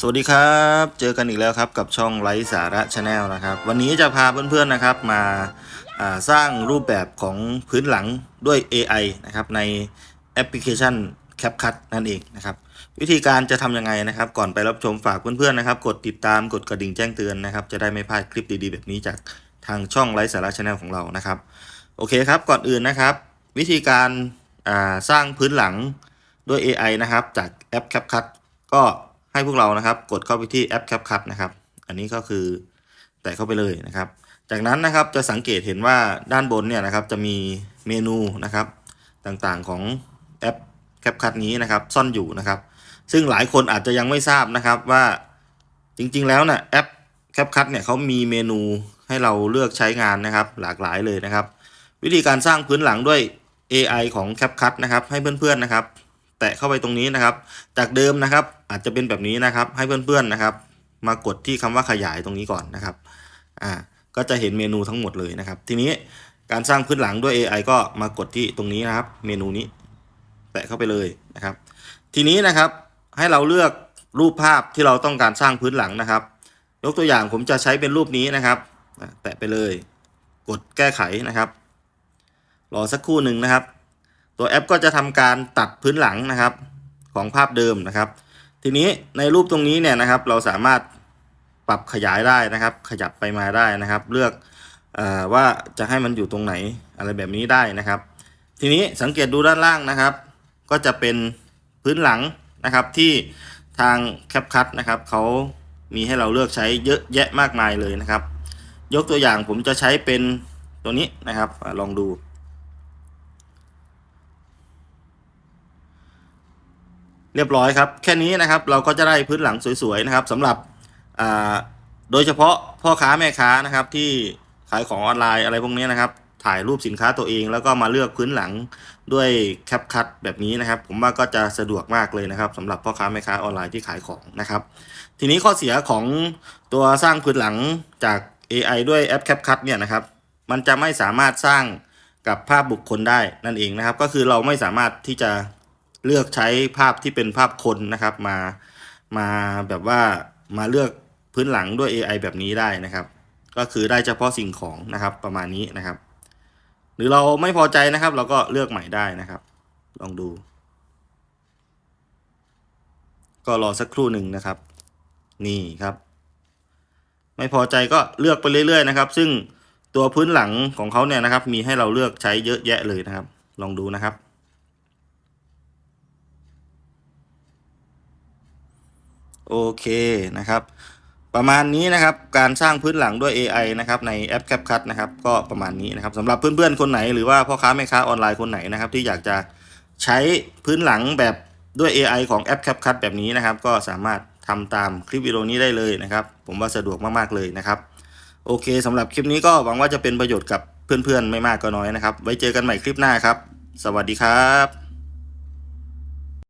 สวัสดีครับ เจอกันอีกแล้วครับกับช่องไลฟ์สาระชาแนลนะครับ วันนี้จะพาเพื่อนๆนะครับมาาสร้างรูปแบบของพื้นหลังด้วย AI นะครับในแอปพลิเคชัน CapCut นั่นเองนะครับ วิธีการจะทำยังไงนะครับ ก่อนไปรับชมฝากเพื่อนๆนะครับ กดติดตามกดกระดิ่งแจ้งเตือนนะครับ จะได้ไม่พลาดคลิปดีๆ แบบนี้จากทางช่องไลฟ์สาระชาแนลของเรานะครับ โอเคครับก่อนอื่นนะครับ วิธีการาสร้างพื้นหลังด้วย AI นะครับจากแอป CapCut ก็ ให้พวกเรานะครับ กดเข้าไปที่แอป CapCut นะครับ อันนี้ก็คือแตะเข้าไปเลยนะครับ จากนั้นนะครับจะสังเกตเห็นว่าด้านบนเนี่ยนะครับจะมีเมนูนะครับต่างๆของแอป CapCut นี้นะครับซ่อนอยู่นะครับ ซึ่งหลายคนอาจจะยังไม่ทราบนะครับว่าจริงๆแล้วนะ่ะแอป CapCut เนี่ยเขามีเมนูให้เราเลือกใช้งานนะครับ หลากหลายเลยนะครับ วิธีการสร้างพื้นหลังด้วย AI ของ CapCut นะครับ ให้เพื่อนๆนะครับ แตะเข้าไปตรงนี้นะครับ จากเดิมนะครับ อาจจะเป็นแบบนี้นะครับ ให้เพื่อนๆนะครับ มากดที่คำว่าขยายตรงนี้ก่อนนะครับอ่าก็จะเห็นเมนูทั้งหมดเลยนะครับ ทีนี้การสร้างพื้นหลังด้วย AI ก็มากดที่ตรงนี้นะครับ เมนูนี้ แตะเข้าไปเลยนะครับ ทีนี้นะครับให้เราเลือกรูปภาพที่เราต้องการสร้างพื้นหลังนะครับ ยกตัวอย่างผมจะใช้เป็นรูปนี้นะครับ แตะไปเลย กดแก้ไขนะครับ รอสักครู่หนึ่งนะครับ ตัวแอปก็จะทำการตัดพื้นหลังนะครับของภาพเดิมนะครับ ทีนี้ในรูปตรงนี้เนี่ยนะครับ เราสามารถปรับขยายได้นะครับ ขยับไปมาได้นะครับ เลือกอว่าจะให้มันอยู่ตรงไหนอะไรแบบนี้ได้นะครับ ทีนี้สังเกตดูด้านล่างนะครับ ก็จะเป็นพื้นหลังนะครับที่ทาง CapCut นะครับเขามีให้เราเลือกใช้เยอะแยะมากมายเลยนะครับ ยกตัวอย่างผมจะใช้เป็นตัวนี้นะครับลองดู เรียบร้อยครับ แค่นี้นะครับเราก็จะได้พื้นหลังสวยๆนะครับสำหรับโดยเฉพาะพ่อค้าแม่ค้านะครับที่ขายของออนไลน์อะไรพวกนี้นะครับ ถ่ายรูปสินค้าตัวเองแล้วก็มาเลือกพื้นหลังด้วยแคปคัตแบบนี้นะครับ ผมว่าก็จะสะดวกมากเลยนะครับสำหรับพ่อค้าแม่ค้าออนไลน์ที่ขายของนะครับ ทีนี้ข้อเสียของตัวสร้างพื้นหลังจาก AI ด้วยแอป CapCut เนี่ยนะครับ มันจะไม่สามารถสร้างกับภาพบุคคลได้นั่นเองนะครับ ก็คือเราไม่สามารถที่จะ เลือกใช้ภาพที่เป็นภาพคนนะครับ มามาแบบว่ามาเลือกพื้นหลังด้วย AI แบบนี้ได้นะครับ ก็คือได้เฉพาะสิ่งของนะครับประมาณนี้นะครับ หรือเราไม่พอใจนะครับ เราก็เลือกใหม่ได้นะครับ ลองดู ก็รอสักครู่หนึ่งนะครับ นี่ครับ ไม่พอใจก็เลือกไปเรื่อย ๆ นะครับ ซึ่งตัวพื้นหลังของเขาเนี่ยนะครับ มีให้เราเลือกใช้เยอะแยะเลยนะครับ ลองดูนะครับ โอเคนะครับ ประมาณนี้นะครับการสร้างพื้นหลังด้วย AI นะครับในแอป CapCut นะครับก็ประมาณนี้นะครับสำหรับเพื่อนๆคนไหนหรือว่าพ่อค้าแม่ค้าออนไลน์คนไหนนะครับที่อยากจะใช้พื้นหลังแบบด้วย AI ของแอป CapCut แบบนี้นะครับ ก็สามารถทำตามคลิปวิดีโอนี้ได้เลยนะครับ ผมว่าสะดวกมากๆเลยนะครับโอเคสำหรับคลิปนี้ก็หวังว่าจะเป็นประโยชน์กับเพื่อนๆ ไม่มากก็น้อยนะครับ ไว้เจอกันใหม่คลิปหน้าครับ สวัสดีครับ